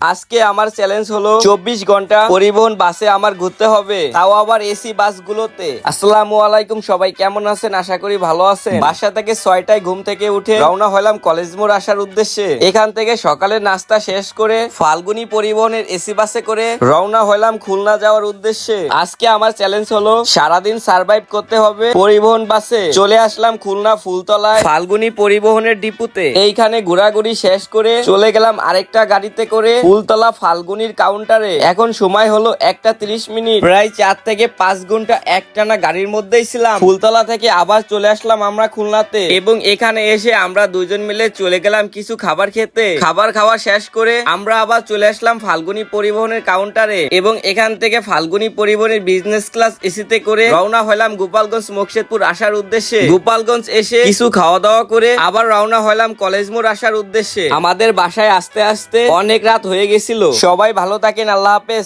আজকে আমার চ্যালেঞ্জ হলো চব্বিশ ঘণ্টা পরিবহন বাসে আমার ঘুরতে হবে। তাও আবার এসি বাসগুলোতে। আসসালামু আলাইকুম, সবাই কেমন আছেন? আশা করি ভালো আছেন। বাসা থেকে ছয়টায় ঘুম থেকে উঠে রওনা হলাম কলেজ মোড় আসার উদ্দেশ্যে। এখান থেকে সকালের নাস্তা শেষ করে ফাল্গুনি পরিবহনের এসি বাসে করে রওনা হলাম খুলনা যাওয়ার উদ্দেশ্যে। আজকে আমার চ্যালেঞ্জ হলো সারাদিন সার্ভাইভ করতে হবে পরিবহন বাসে। চলে আসলাম খুলনা ফুলতলায় ফাল্গুনি পরিবহনের ডিপুতে। এইখানে ঘোরাঘুরি শেষ করে চলে গেলাম আরেকটা গাড়িতে করে ফুলতলা ফাল্গুনির কাউন্টারে। এখন সময় হলো একটা তিরিশ মিনিট। প্রায় চার থেকে পাঁচ ঘণ্টা একটানা গাড়ির মধ্যেই ছিলাম। ফুলতলা থেকে আবার চলে আসলাম আমরা খুলনাতে। এবং এখানে এসে আমরা দুজন মিলে চলে গেলাম কিছু খাবার খেতে। খাবার খাওয়া শেষ করে আমরা আবার চলে আসলাম ফাল্গুনি পরিবহনের কাউন্টারে। এবং এখান থেকে ফাল্গুনি পরিবহনের বিজনেস ক্লাস এসিতে করে রওনা হলাম গোপালগঞ্জ মোকশেদপুর আসার উদ্দেশ্যে। গোপালগঞ্জ এসে কিছু খাওয়া দাওয়া করে আবার রওনা হলাম কলেজ মোড় আসার উদ্দেশ্যে। আমাদের বাসায় আসতে আসতে অনেক রাত হয়ে গেছিল। সবাই ভালো থাকেন আল্লাহ হাফেজ।